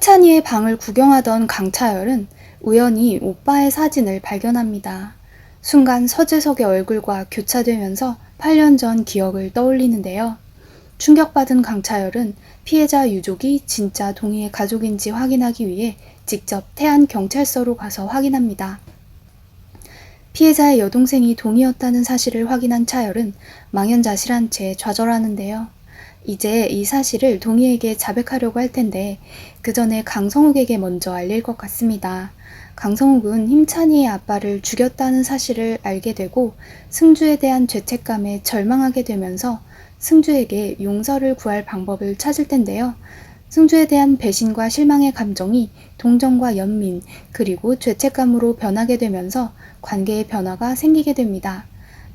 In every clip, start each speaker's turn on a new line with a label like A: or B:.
A: 힘찬이의 방을 구경하던 강차열은 우연히 오빠의 사진을 발견합니다. 순간 서재석의 얼굴과 교차되면서 8년 전 기억을 떠올리는데요. 충격받은 강차열은 피해자 유족이 진짜 동희의 가족인지 확인하기 위해 직접 태안 경찰서로 가서 확인합니다. 피해자의 여동생이 동희였다는 사실을 확인한 차열은 망연자실한 채 좌절하는데요. 이제 이 사실을 동희에게 자백하려고 할 텐데 그 전에 강성욱에게 먼저 알릴 것 같습니다. 강성욱은 힘찬이의 아빠를 죽였다는 사실을 알게 되고 승주에 대한 죄책감에 절망하게 되면서 승주에게 용서를 구할 방법을 찾을 텐데요. 승주에 대한 배신과 실망의 감정이 동정과 연민 그리고 죄책감으로 변하게 되면서 관계의 변화가 생기게 됩니다.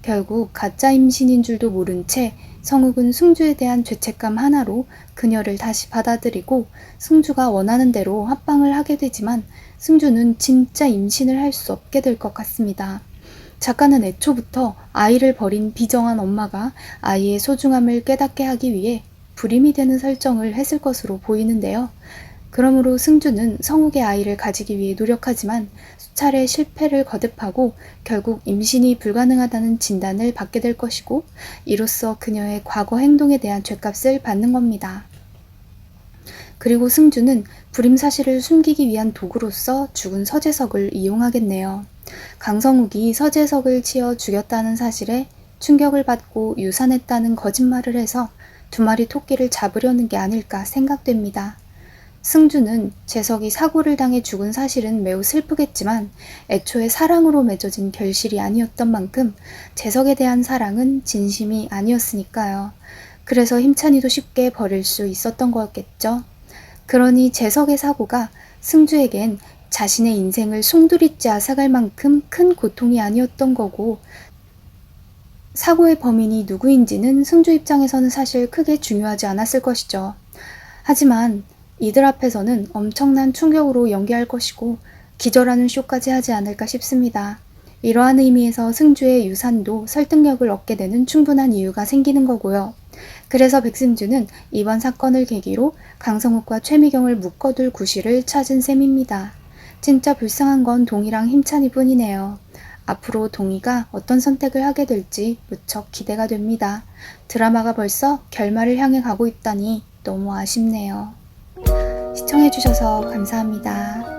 A: 결국 가짜 임신인 줄도 모른 채 성욱은 승주에 대한 죄책감 하나로 그녀를 다시 받아들이고 승주가 원하는 대로 합방을 하게 되지만 승주는 진짜 임신을 할 수 없게 될 것 같습니다. 작가는 애초부터 아이를 버린 비정한 엄마가 아이의 소중함을 깨닫게 하기 위해 불임이 되는 설정을 했을 것으로 보이는데요. 그러므로 승주는 성욱의 아이를 가지기 위해 노력하지만 수차례 실패를 거듭하고 결국 임신이 불가능하다는 진단을 받게 될 것이고 이로써 그녀의 과거 행동에 대한 죄값을 받는 겁니다. 그리고 승주는 불임 사실을 숨기기 위한 도구로서 죽은 서재석을 이용하겠네요. 강성욱이 서재석을 치어 죽였다는 사실에 충격을 받고 유산했다는 거짓말을 해서 두 마리 토끼를 잡으려는 게 아닐까 생각됩니다. 승주는 재석이 사고를 당해 죽은 사실은 매우 슬프겠지만 애초에 사랑으로 맺어진 결실이 아니었던 만큼 재석에 대한 사랑은 진심이 아니었으니까요. 그래서 힘찬이도 쉽게 버릴 수 있었던 거였겠죠. 그러니 재석의 사고가 승주에겐 자신의 인생을 송두리째 앗아갈 만큼 큰 고통이 아니었던 거고 사고의 범인이 누구인지는 승주 입장에서는 사실 크게 중요하지 않았을 것이죠. 하지만 이들 앞에서는 엄청난 충격으로 연기할 것이고 기절하는 쇼까지 하지 않을까 싶습니다. 이러한 의미에서 승주의 유산도 설득력을 얻게 되는 충분한 이유가 생기는 거고요. 그래서 백승주는 이번 사건을 계기로 강성욱과 최미경을 묶어둘 구실을 찾은 셈입니다. 진짜 불쌍한 건 동희랑 힘찬이 뿐이네요. 앞으로 동희가 어떤 선택을 하게 될지 무척 기대가 됩니다. 드라마가 벌써 결말을 향해 가고 있다니 너무 아쉽네요. 시청해주셔서 감사합니다.